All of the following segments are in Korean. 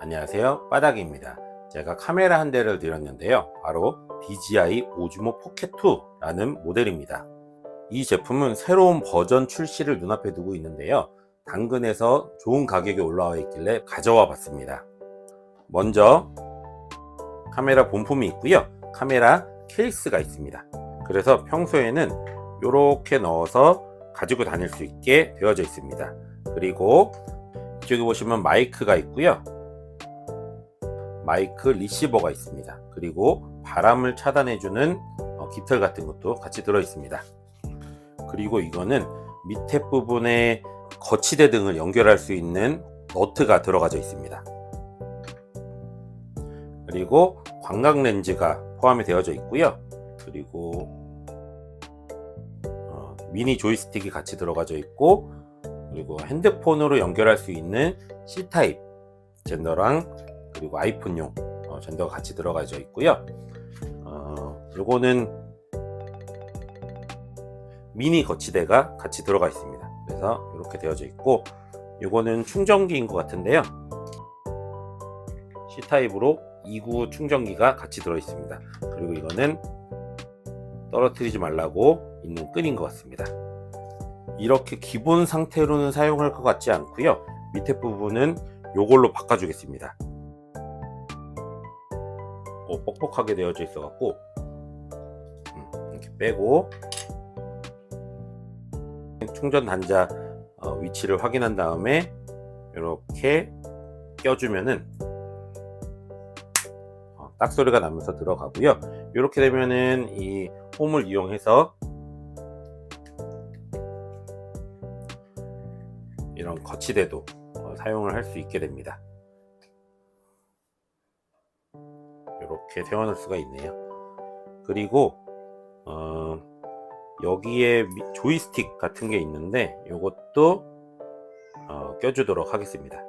안녕하세요. 바닥입니다. 제가 카메라 한 대를 드렸는데요. 바로 DJI 오즈모 포켓2 라는 모델입니다. 이 제품은 새로운 버전 출시를 눈앞에 두고 있는데요. 당근에서 좋은 가격에 올라와 있길래 가져와 봤습니다. 먼저 카메라 본품이 있고요. 카메라 케이스가 있습니다. 그래서 평소에는 이렇게 넣어서 가지고 다닐 수 있게 되어져 있습니다. 그리고 이쪽에 보시면 마이크가 있고요 마이크 리시버가 있습니다. 그리고 바람을 차단해주는 어, 깃털 같은 것도 같이 들어 있습니다. 그리고 이거는 밑에 부분에 거치대 등을 연결할 수 있는 너트가 들어가져 있습니다. 그리고 광각 렌즈가 포함이 되어져 있고요. 그리고 어, 미니 조이스틱이 같이 들어가져 있고 그리고 핸드폰으로 연결할 수 있는 C타입 젠더랑 그리고 아이폰용 어, 젠더가 같이 들어가져 있고요. 어, 요거는 미니 거치대가 같이 들어가 있습니다. 그래서 이렇게 되어져 있고 요거는 충전기인 것 같은데요. C타입으로 2구 충전기가 같이 들어 있습니다. 그리고 이거는 떨어뜨리지 말라고 있는 끈인 것 같습니다. 이렇게 기본 상태로는 사용할 것 같지 않고요. 밑에 부분은 요걸로 바꿔주겠습니다. 어, 뻑뻑하게 되어져 있어 갖고 음, 이렇게 빼고 충전 단자 어, 위치를 확인한 다음에 이렇게 껴주면은 어, 딱 소리가 나면서 들어가고요. 이렇게 되면은 이 홈을 이용해서 이런 거치대도 어, 사용을 할 수 있게 됩니다 이렇게 세워놓을 수가 있네요. 그리고 어, 여기에 미- 조이스틱 같은 게 있는데 이것도 어, 껴주도록 하겠습니다.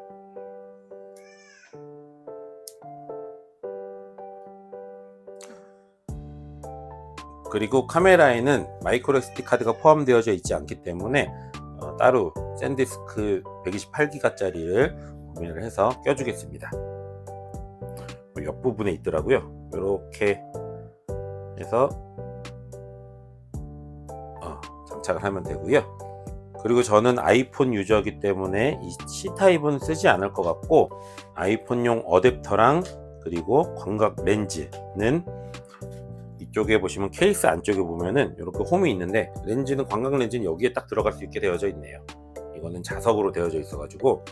그리고 카메라에는 마이크로 SD 카드가 포함되어져 있지 않기 때문에 어, 따로 샌디스크 128기가짜리를 구매를 해서 껴주겠습니다. 옆부분에 있더라고요. 이렇게 해서 어, 장착을 하면 되고요. 그리고 저는 아이폰 유저이기 때문에 이 C타입은 쓰지 않을 것 같고 아이폰용 어댑터랑 그리고 광각 렌즈는 이쪽에 보시면 케이스 안쪽에 보면은 이렇게 홈이 있는데 렌즈는 광각 렌즈는 여기에 딱 들어갈 수 있게 되어져 있네요. 이거는 자석으로 되어져 있어 가지고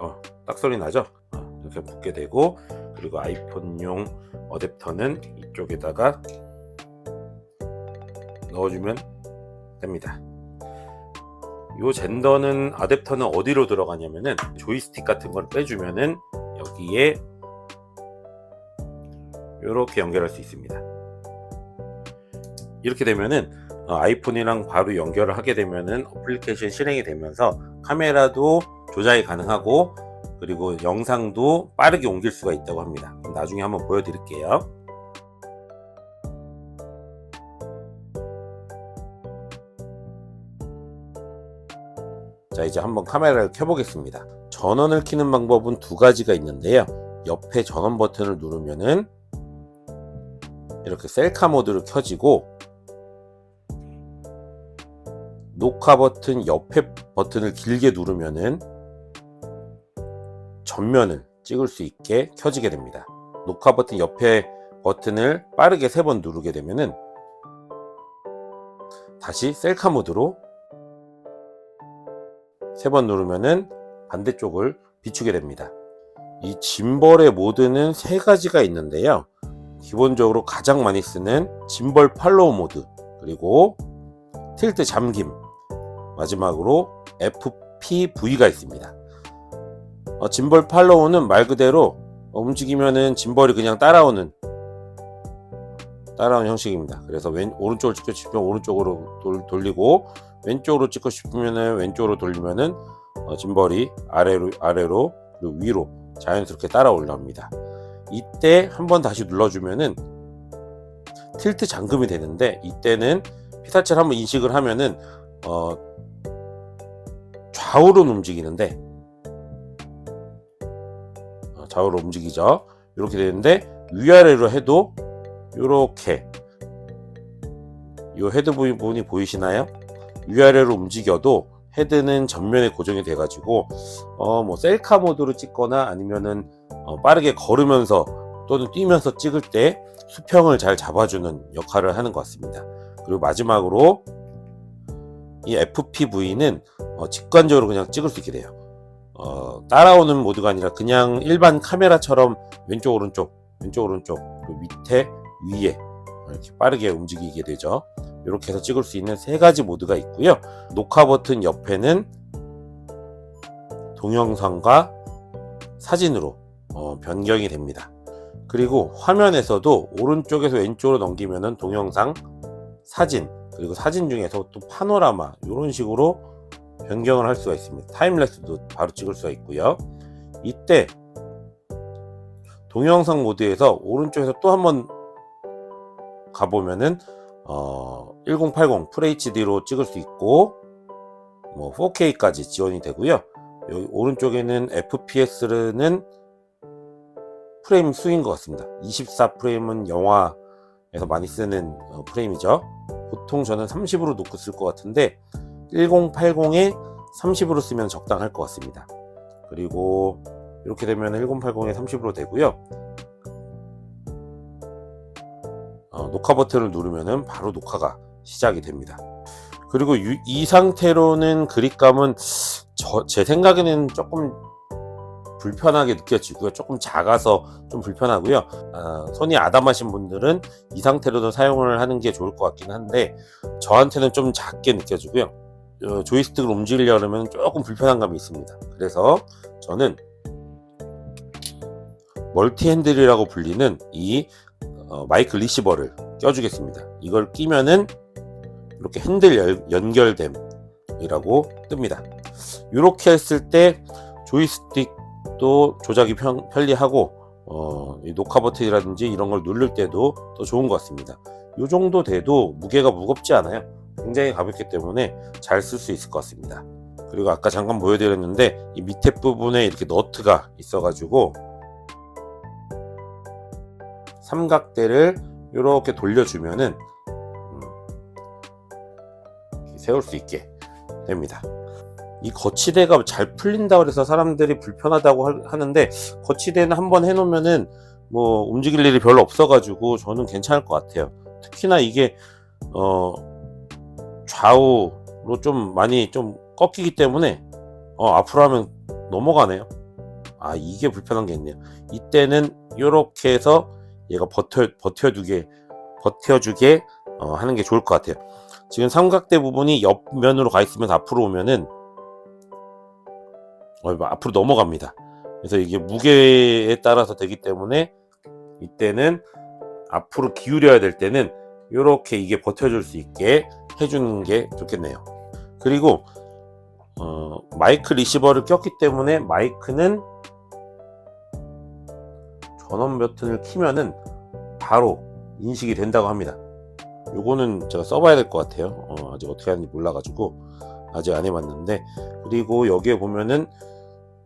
어, 딱 소리 나죠? 어, 이렇게 붙게 되고 그리고 아이폰용 어댑터는 이쪽에다가 넣어주면 됩니다. 이 젠더는 어댑터는 어디로 들어가냐면은 조이스틱 같은 걸 빼주면은 여기에 이렇게 연결할 수 있습니다. 이렇게 되면은 어, 아이폰이랑 바로 연결을 하게 되면은 어플리케이션 실행이 되면서 카메라도 조작이 가능하고 그리고 영상도 빠르게 옮길 수가 있다고 합니다. 나중에 한번 보여드릴게요. 자 이제 한번 카메라를 켜보겠습니다. 전원을 켜는 방법은 두 가지가 있는데요. 옆에 전원 버튼을 누르면은 이렇게 셀카 모드로 켜지고 녹화 버튼 옆에 버튼을 길게 누르면은 전면을 찍을 수 있게 켜지게 됩니다. 녹화 버튼 옆에 버튼을 빠르게 세번 누르게 되면은 다시 셀카 모드로 세번 누르면은 반대쪽을 비추게 됩니다. 이 짐벌의 모드는 세 가지가 있는데요. 기본적으로 가장 많이 쓰는 짐벌 팔로우 모드 그리고 틸트 잠김 마지막으로 FPV가 있습니다. 어, 짐벌 팔로우는 말 그대로 어, 움직이면은 짐벌이 그냥 따라오는 따라오는 형식입니다. 그래서 왼 오른쪽을 찍고 싶으면 오른쪽으로 돌, 돌리고 왼쪽으로 찍고 싶으면은 왼쪽으로 돌리면은 어, 짐벌이 아래로 아래로 그리고 위로 자연스럽게 따라 올라옵니다. 이때 한번 다시 눌러주면은 틸트 잠금이 되는데 이때는 피사체를 한번 인식을 하면은 어, 좌우로 움직이는데 어, 좌우로 움직이죠. 이렇게 되는데 위아래로 해도 이렇게 이 헤드 부분이 보이시나요? 위아래로 움직여도 헤드는 전면에 고정이 돼 가지고 어 뭐 셀카 모드로 찍거나 아니면은 어, 빠르게 걸으면서 또는 뛰면서 찍을 때 수평을 잘 잡아주는 역할을 하는 것 같습니다. 그리고 마지막으로 이 FPV는 어, 직관적으로 그냥 찍을 수 있게 돼요. 어, 따라오는 모드가 아니라 그냥 일반 카메라처럼 왼쪽 오른쪽 왼쪽 오른쪽 밑에 위에 이렇게 빠르게 움직이게 되죠. 이렇게 해서 찍을 수 있는 세 가지 모드가 있고요. 녹화 버튼 옆에는 동영상과 사진으로 어, 변경이 됩니다. 그리고 화면에서도 오른쪽에서 왼쪽으로 넘기면은 동영상, 사진, 그리고 사진 중에서 또 파노라마 이런 식으로 변경을 할 수가 있습니다. 타임랩스도 바로 찍을 수가 있고요. 이때 동영상 모드에서 오른쪽에서 또 한번 가보면은 어, 1080 FHD로 찍을 수 있고 뭐 4K까지 지원이 되고요. 여기 오른쪽에는 FPS는 프레임 수인 것 같습니다. 24 프레임은 영화에서 많이 쓰는 어, 프레임이죠. 보통 저는 30으로 놓고 쓸 것 같은데 1080에 30으로 쓰면 적당할 것 같습니다. 그리고 이렇게 되면 1080에 30으로 되고요. 어, 녹화 버튼을 누르면 바로 녹화가 시작이 됩니다. 그리고 유- 이 상태로는 그립감은 저- 제 생각에는 조금 불편하게 느껴지고요. 조금 작아서 좀 불편하고요. 아, 손이 아담하신 분들은 이 상태로도 사용을 하는 게 좋을 것 같긴 한데 저한테는 좀 작게 느껴지고요. 어, 조이스틱을 움직이려면 조금 불편한 감이 있습니다. 그래서 저는 멀티 핸들이라고 불리는 이 어, 마이크 리시버를 껴주겠습니다. 이걸 끼면은 이렇게 핸들 열- 연결됨이라고 뜹니다. 이렇게 했을 때 조이스틱도 조작이 편, 편리하고 어, 이 녹화 버튼이라든지 이런 걸 누를 때도 더 좋은 것 같습니다. 이 정도 돼도 무게가 무겁지 않아요. 굉장히 가볍기 때문에 잘 쓸 수 있을 것 같습니다. 그리고 아까 잠깐 보여드렸는데 이 밑에 부분에 이렇게 너트가 있어가지고 삼각대를 이렇게 돌려주면은 음, 이렇게 세울 수 있게 됩니다. 이 거치대가 잘 풀린다고 해서 사람들이 불편하다고 할- 하는데 거치대는 한번 해놓으면은 뭐 움직일 일이 별로 없어가지고 저는 괜찮을 것 같아요. 특히나 이게 어 좌우로 좀 많이 좀 꺾이기 때문에 어 앞으로 하면 넘어가네요. 아 이게 불편한 게 있네요. 이때는 이렇게 해서 얘가 버텨 버텨주게 버텨주게 어, 하는 게 좋을 것 같아요. 지금 삼각대 부분이 옆면으로 가 있으면서 앞으로 오면은 어, 앞으로 넘어갑니다. 그래서 이게 무게에 따라서 되기 때문에 이때는 앞으로 기울여야 될 때는 이렇게 이게 버텨줄 수 있게 해주는 게 좋겠네요. 그리고 어, 마이크 리시버를 꼈기 때문에 마이크는 전원 버튼을 키면은 바로 인식이 된다고 합니다. 요거는 제가 써봐야 될 것 같아요. 어, 아직 어떻게 하는지 몰라가지고 아직 안 해봤는데 그리고 여기에 보면은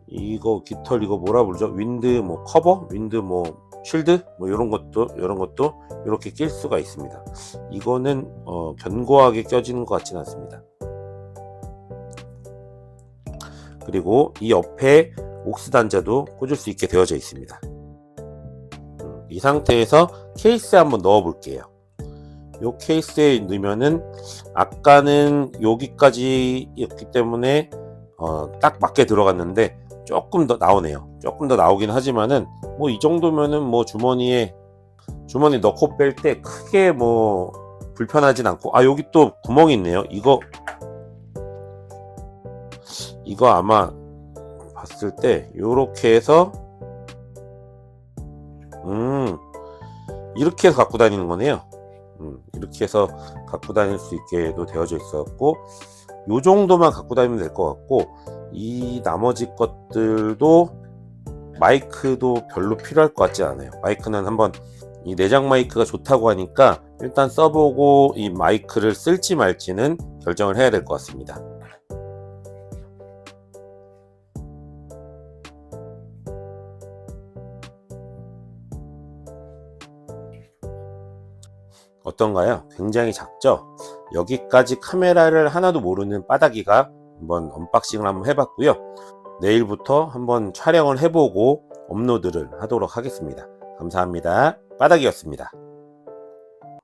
이거 깃털 이거 뭐라 부르죠? 윈드 뭐 커버, 윈드 뭐 쉴드 뭐 이런 것도 이런 것도 이렇게 낄 수가 있습니다. 이거는 어, 견고하게 껴지는 것 같지는 않습니다. 그리고 이 옆에 옥스 단자도 꽂을 수 있게 되어져 있습니다. 음, 이 상태에서 케이스에 한번 넣어 볼게요. 요 케이스에 넣으면은 아까는 여기까지였기 때문에 어, 딱 맞게 들어갔는데 조금 더 나오네요. 조금 더 나오긴 하지만은 뭐 이 정도면은 뭐 주머니에 주머니 넣고 뺄 때 크게 뭐 불편하진 않고 아 여기 또 구멍이 있네요. 이거 이거 아마 봤을 때 요렇게 해서 음 이렇게 해서 갖고 다니는 거네요. 음, 이렇게 해서 갖고 다닐 수 있게도 되어져 있었고 요 정도만 갖고 다니면 될 것 같고 이 나머지 것들도 마이크도 별로 필요할 것 같지 않아요. 마이크는 한번 이 내장 마이크가 좋다고 하니까 일단 써보고 이 마이크를 쓸지 말지는 결정을 해야 될 것 같습니다. 어떤가요? 굉장히 작죠? 여기까지 카메라를 하나도 모르는 바닥이가 한번 언박싱을 한번 해봤고요. 내일부터 한번 촬영을 해보고 업로드를 하도록 하겠습니다. 감사합니다. 바닥이었습니다.